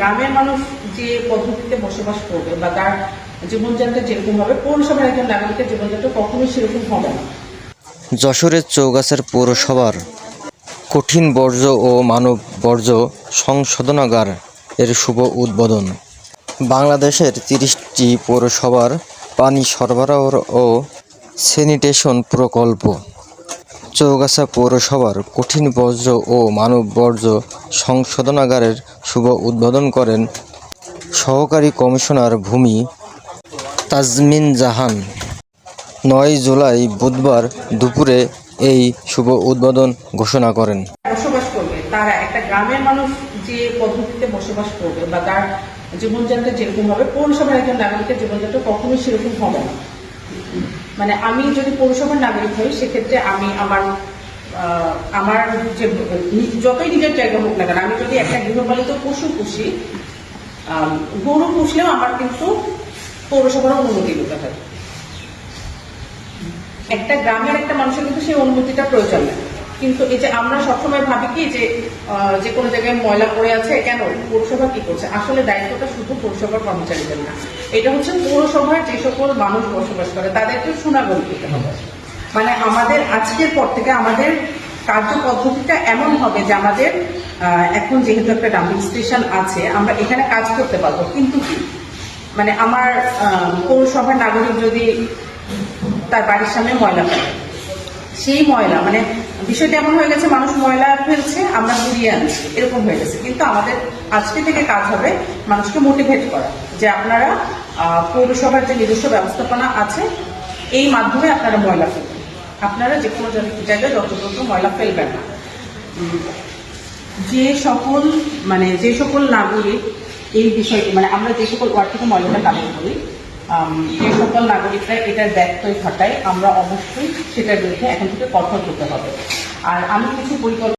গ্রামের মানুষ যে পদ্ধতিতে বসবাস করবে বা তার জীবনযাত্রা যেরকম হবে পৌরসভার একজন নাগরিকের জীবনযাত্রা কখনোই সেরকম হবে না। যশোরের চৌগাছার পৌরসভার কঠিন বর্জ্য ও মানব বর্জ্য সংশোধনাগার এর শুভ উদ্বোধন। বাংলাদেশের তিরিশটি পৌরসভার পানি সরবরাহ ও স্যানিটেশন প্রকল্প। চৌগাছা পৌরসভার কঠিন বর্জ্য ও মানব বর্জ্য সংশোধনাগারের শুভ উদ্বোধন করেন সহকারী কমিশনার ভূমি তাজমিন জাহান। নয় জুলাই বুধবার দুপুরে এই শুভ উদ্বোধন ঘোষণা করেন। বসবাস করবে। তারা একটা গ্রামের মানুষ যে পদ্ধতিতে বসবাস করবে বা তার জীবনযাত্রা যেরকম হবে, পৌরসভার একজন নাগরিকের জীবনযাত্রা কখনোই সেরকম হবে না। মানে আমি যদি পৌরসভার নাগরিক হই, সেক্ষেত্রে আমি আমার আমার যে, যতই নিজের জায়গা হোক না কেন, আমি যদি একটা গৃহপালিত পশু পুষি গরু পুষলেও আমার কিন্তু পৌরসভার অনুমতি নিতে হয়। একটা গ্রামের একটা মানুষের কিন্তু সেই অনুমতিটা প্রয়োজন নেই। কিন্তু এই যে আমরা সবসময় ভাবি কি যে যে কোনো জায়গায় ময়লা পড়ে আছে, কেন? পৌরসভা কি করছে? আসলে দায়িত্বটা শুধু পৌরসভার কর্মচারীদের না। এটা হচ্ছে পৌরসভার যে সকল মানুষ বসবাস করে, তাদেরকে সুনাগরিক দিতে হবে। মানে আমাদের আজকের পর থেকে আমাদের কার্য পদ্ধতিটা এমন হবে যে আমাদের এখন যেহেতু একটা ডাম্পিং স্টেশন আছে, আমরা এখানে কাজ করতে পারব। কিন্তু কি? মানে আমার পৌরসভার নাগরিক যদি তার বাড়ির সামনে ময়লা ফেলে সেই ময়লা মানে বিষয়টা এমন হয়ে গেছে, মানুষ ময়লা ফেলছে, আমরা ঘুরিয়ে আনছি, এরকম হয়ে গেছে। কিন্তু আমাদের আজকে থেকে কাজ হবে মানুষকে মোটিভেট করা, যে আপনারা পৌরসভার যে নিজস্ব ব্যবস্থাপনা আছে, এই মাধ্যমে আপনারা ময়লা ফেলবেন। আপনারা যে কোনো জায়গায় যত দ্রুত ময়লা ফেলবেন না। যে সকল মানে যে সকল নাগরিক এই বিষয়টি মানে আমরা যে সকল ওয়ার্ড থেকে ময়লাটা কালেক্ট করি যে সকল নাগরিকরা এটার ব্যত্যয় ঘটায়, আমরা অবশ্যই সেটার বিরুদ্ধে এখন থেকে কঠোর হতে হবে। আর আমি কিছু পরিকল্পনা